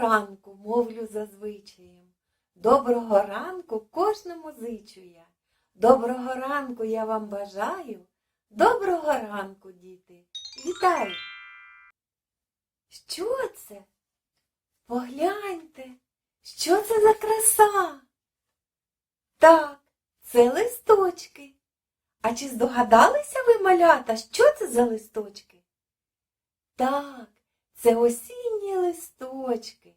ранку, мовлю зазвичаєм. Доброго ранку кожному зичу я. Доброго ранку я вам бажаю. Доброго ранку, діти. Вітаю. Що це? Погляньте, що це за краса? Так, це листочки. А чи здогадалися ви, малята, що це за листочки? Так, це осінні листочки.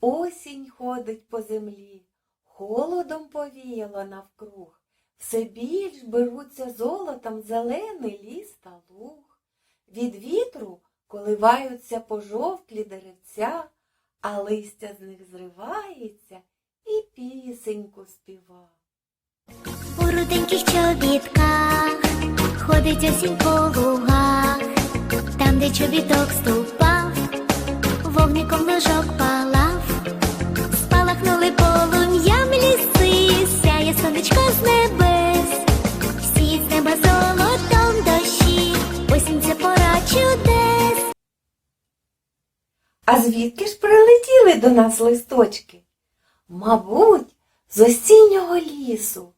Осінь ходить по землі, холодом повіяло навкруг. Все більш беруться золотом зелений ліс та луг. Від вітру коливаються пожовклі деревця, а листя з них зривається і пісеньку співа. У руденьких чобітках ходить осінь по лугах, там, де чобіток ступав, вогником лужок палав, спалахнули полум'ям ліси, сяє сонечко з небес, всі з неба золотом дощі, осінь це пора чудес. А звідки ж прилетіли до нас листочки? Мабуть, з осіннього лісу.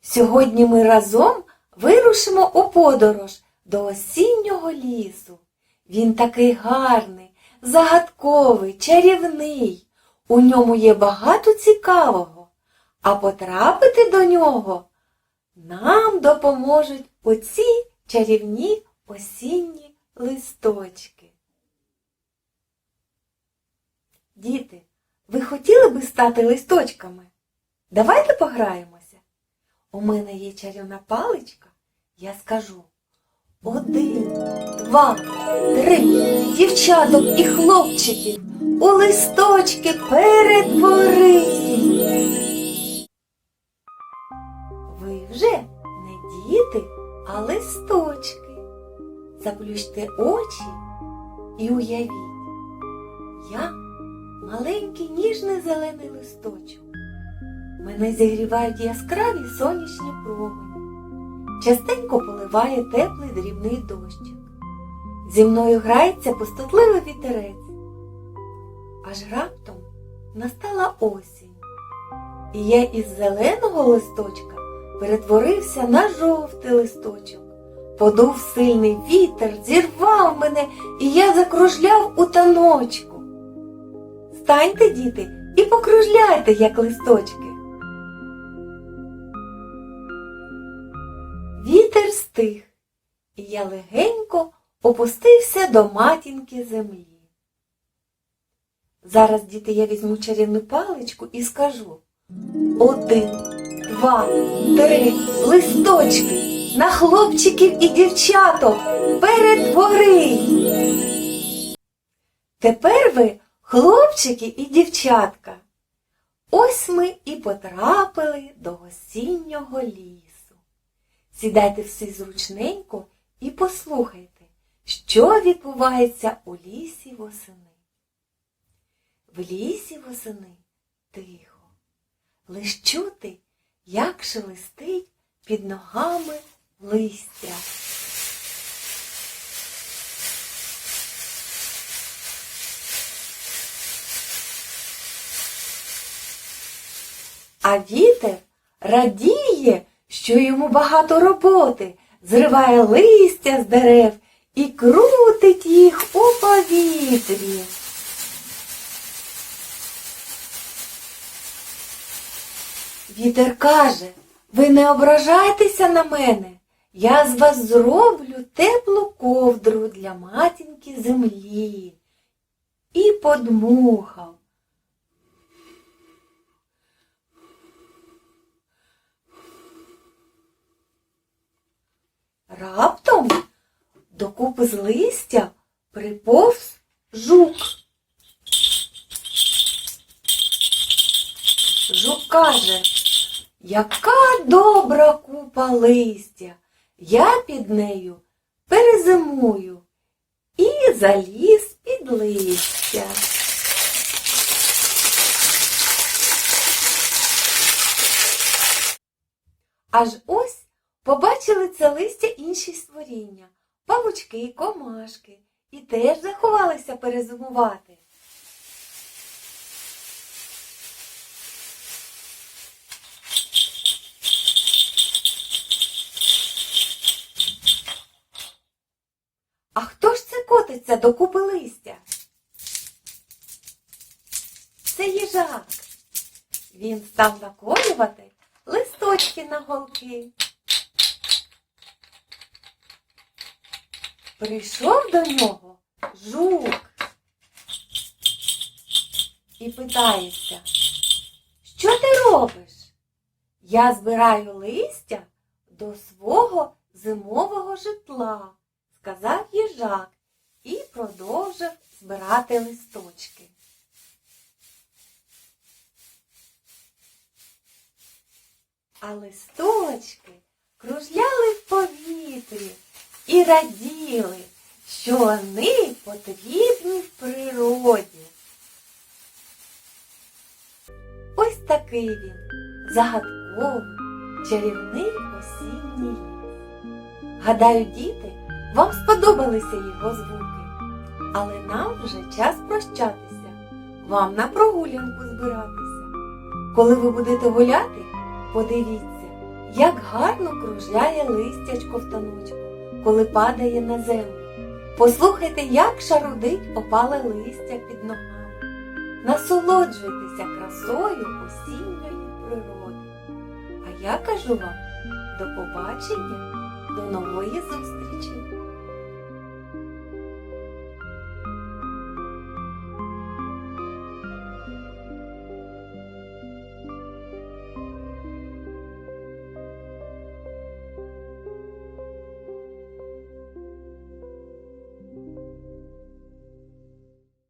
Сьогодні ми разом вирушимо у подорож до осіннього лісу. Він такий гарний, загадковий, чарівний. У ньому є багато цікавого, а потрапити до нього нам допоможуть оці чарівні осінні листочки. Діти, ви хотіли би стати листочками? Давайте пограємося. У мене є чарівна паличка, я скажу. Один, два, три, дівчаток і хлопчиків у листочки перетвори. Ви вже не діти, а листочки. Заплющте очі і уявіть. Я маленький ніжний зелений листочок. Мене зігрівають яскраві сонячні промені. Частенько поливає теплий дрібний дощик. Зі мною грається пустотливий вітерець. Аж раптом настала осінь, і я із зеленого листочка перетворився на жовтий листочок. Подув сильний вітер, зірвав мене, і я закружляв у таночку. Станьте, діти, і покружляйте, як листочки. Вітер стих, і я легенько опустився до матінки землі. Зараз, діти, я візьму чарівну паличку і скажу один, два, три листочки на хлопчиків і дівчаток перетвори. Тепер ви хлопчики і дівчатка. Ось ми і потрапили до осіннього лісу. Сідайте всі зручненько і послухайте, що відбувається у лісі восени. В лісі восени тихо, лиш чути, як шелестить під ногами листя. А вітер радіє, що йому багато роботи, зриває листя з дерев і крутить їх у повітрі. Вітер каже, ви не ображайтеся на мене. Я з вас зроблю теплу ковдру для матінки землі. І подмухав. Раптом до купи з листя приповз жук. Жук каже, яка добра купа листя, я під нею перезимую і заліз під листя. Аж ось побачили це листя інші створіння, павучки і комашки і теж заховалися перезимувати. А хто ж це котиться до купи листя? Це їжак. Він став наколювати листочки на голки. Прийшов до нього жук і питається, що ти робиш? Я збираю листя до свого зимового житла, сказав їжак і продовжив збирати листочки. А листочки кружляли в повітрі і раділи, що вони потрібні в природі. Ось такий він, загадковий, чарівний осінній ліс. Гадаю, діти, вам сподобалися його звуки, але нам вже час прощатися, вам на прогулянку збиратися. Коли ви будете гуляти, подивіться, як гарно кружляє листячко в таночку, коли падає на землю. Послухайте, як шарудить опале листя під ногами. Насолоджуйтеся красою осінньої природи. А я кажу вам до побачення, до нової зустрічі!